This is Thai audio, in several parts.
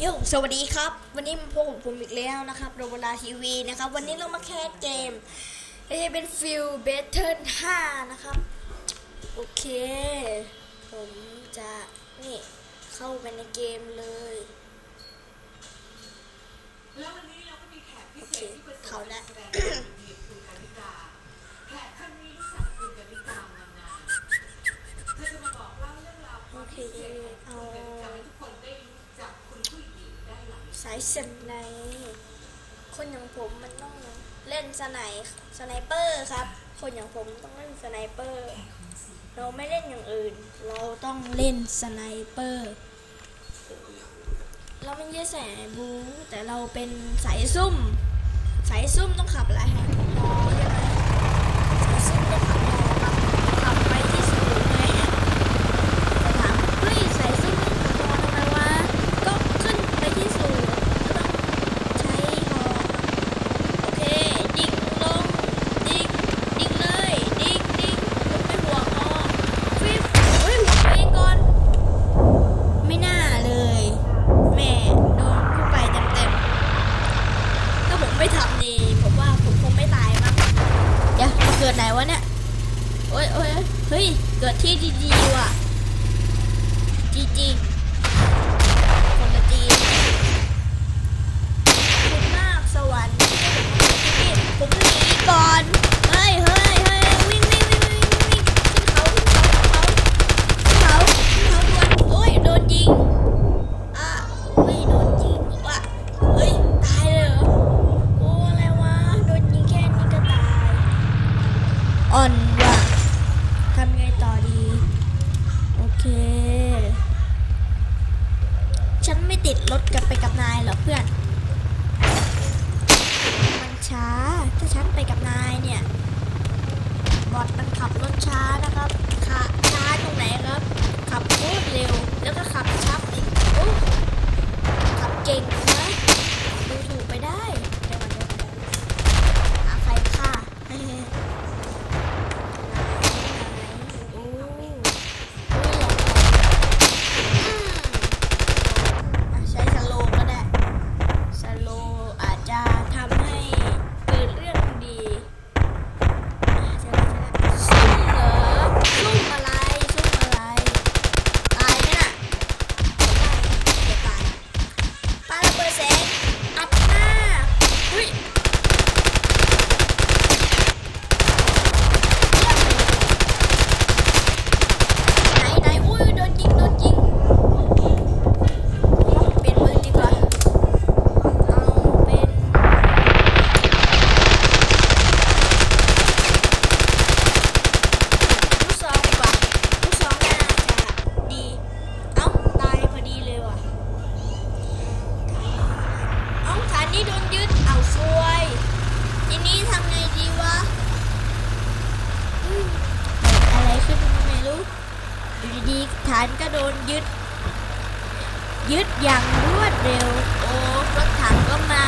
โยสวัสดีครับ วันนี้มาพบกับผมอีกแล้วนะครับโรบราทีวีนะครับ วันนี้เรามาแคสเกมเอเป็นฟิลเบเทิล5นะครับ โอเค ผมจะนี่เข้าไปในเกมเลยแล้ววันนี้ ไนเปอร์ครับ คนอย่างผมต้องเล่นสไนเปอร์ เราไม่เล่นอย่างอื่น เราต้องเล่นสไนเปอร์ เราไม่ใช่สายบูแต่เราเป็นสายซุ่ม สายซุ่มต้องขับอะไรฮะฮอใช่ไหมสายซุ่มต้องขับฮอครับขับไปที่สูงเลยฮะจะถามเฮ้ยสายซุ่มต้องขับฮอทำไมวะ ก็ขึ้นไปที่สูงก็ต้องใช้ฮอครับโอเค ดิ่งลง ดิ่ง ดิ่งเลย ดิ่งดิ่งลงไปหัวฮอฟิบเฮ้ยหัวตัวเองก่อน ไม่น่าเลย แม่โดนเข้าไปเต็มๆถ้าผมไม่ทำนี่ผมว่าผมคงไม่ตายมั้งเดี๋ยวเกิดไหนวะเนี่ย โอ้ยโอ้ยเฮ้ย ดที่ดีว่ะจีจีคนละจีคุณมากสวรรค์ที่ผมหนีก่อน เฮ้ยเฮ้ยเฮ้ยวิ่งวิ่งวิ่งวิ่งวิ่งขึ้นเขาขึ้นเขาขึ้นเขาขึ้นเขาด่วนโอ้ยโดนยิงอะไม่โดนยิงว่ะเฮ้ยตายเลยเหรอโอ้อะไรวะโดนยิงแค่นี้ก็ตายอ่อนว่ะทำไงต่อดี โอ เค ฉันไม่ติดรถกลับไปกับนายหรอกเพื่อน มันช้า ถ้าฉันไปกับนายเนี่ย บอดมันขับรถช้านะครับขาช้าตรงไหนครับ อยู่ดีๆฐานก็โดนยึด ยึดอย่างรวดเร็ว โอ้รถถังก็มา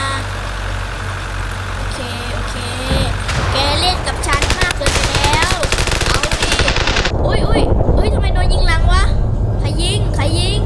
โอเค โอเค แกเล่นกับฉันมากเกินไปแล้ว เอาดิอุ้ยอุ้ยอุ้ยทำไมโดนยิงหลังวะ ใครยิง ใครยิง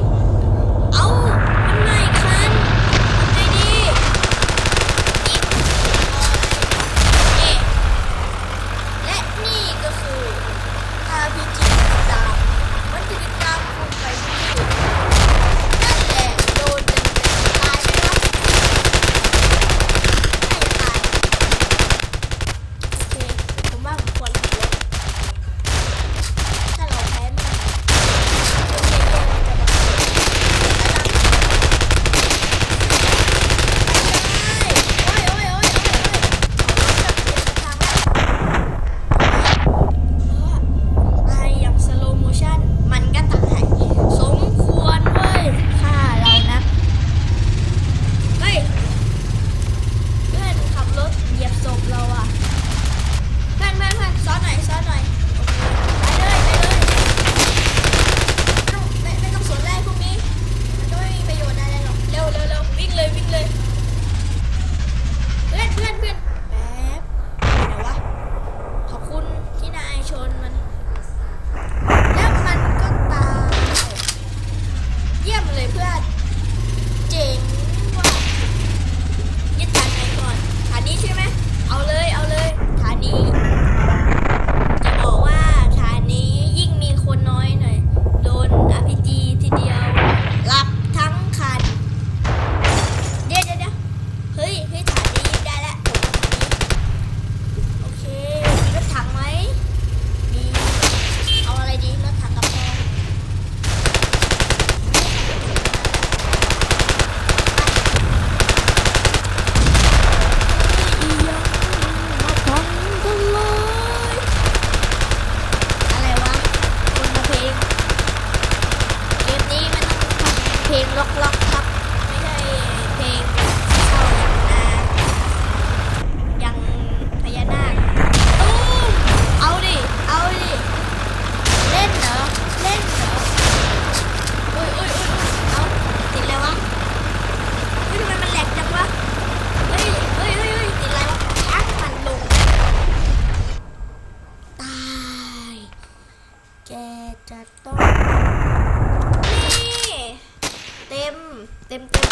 เต็มเต็ม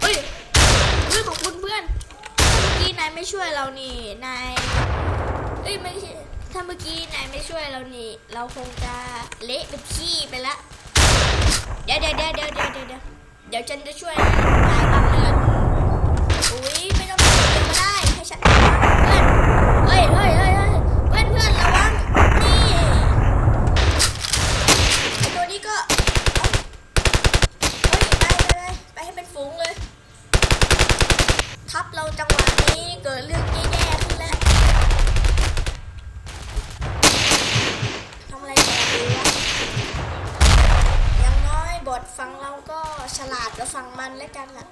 เฮ้ยเฮ้ยขอบคุณเพื่อนเมื่อกี้นายไม่ช่วยเรานี่นายเฮ้ยไม่ถ้าเมื่อกี้นายไม่ช่วยเรานี่ เราคงจะเละเป็นขี้ไปละ เดี๋ยวเดี๋ยวเดี๋ยวเดี๋ยวเดี๋ยวเดี๋ยวฉันจะช่วยนายบ้างเลื ฉลาดก็ฟังมันแล้วกันล่ะ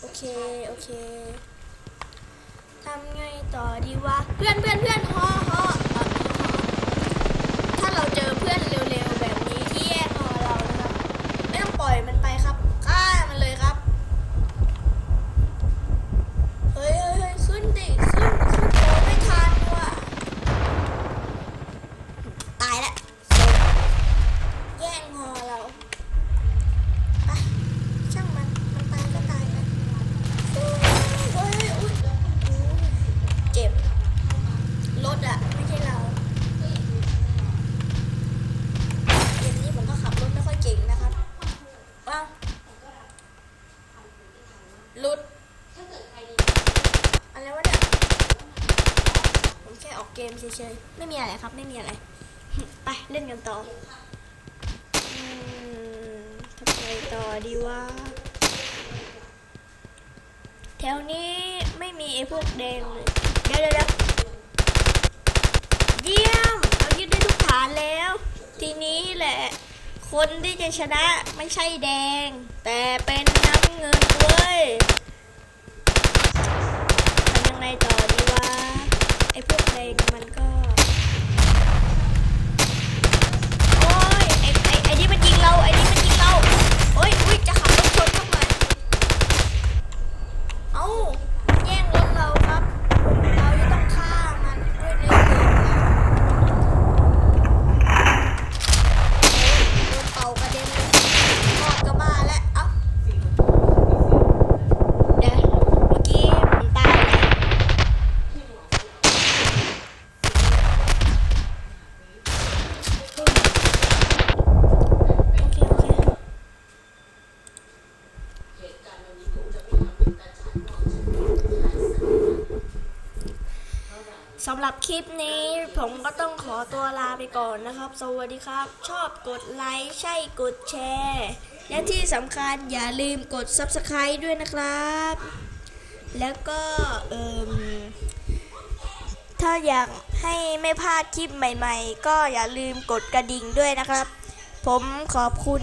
โอเค โอเคทำไงต่อดีวะ เพื่อนเพื่อนเพื่อนฮอฮออ ถ้าเราเจอเพื่อนเร็วๆแบบนี้ที่แย่งคอเรานะครับ ไม่ต้องปล่อยมันไปครับฆ่ามันเลยครับ เฮ้ยเฮ้ยเฮ้ยขึ้นดิขึ้นขึ้นโอ้ไม่ทันว่ะตายละแย่งคอเราไปช่างมันมันตายก็ตายไปเฮ้ยเฮ้ยเฮ้ยอุ๊ยอุ๊ยเจ็บรถอะไม่ใช่เรา เกมนี้ผมก็ขับรถไม่ค่อยเก่งนะครับว้าวหลุดอะไรวะเนี่ย ผมแค่ออกเกมเฉย ๆไม่มีอะครับ ไม่มีอะไร ไปเล่นกันต่ออืมทำไงต่อดีวะแถวนี้ไม่มีไอ้พวกแดงเลยเดี๋ยวเดี๋ยวเดี๋ยวเยี่ยม เรายึดได้ทุกฐานแล้ว ทีนี้แหละ คนที่จะชนะไม่ใช่แดง แต่เป็นน้ำเงินเว้ยทำยังไงต่อดีวะไอ้พวกแดงมันก็ now and หรับคลิปนี้ผมก็ต้องขอตัวลาไปก่อนนะครับ สวัสดีครับ ชอบกดไลค์ใช่กดแชร์ และที่สำคัญอย่าลืมกด Subscribe ด้วยนะครับ แล้วก็เอ่มถ้าอยากให้ไม่พลาดคลิปใหม่ ๆ ก็อย่าลืมกดกระดิ่งด้วยนะครับ ผมขอบคุณ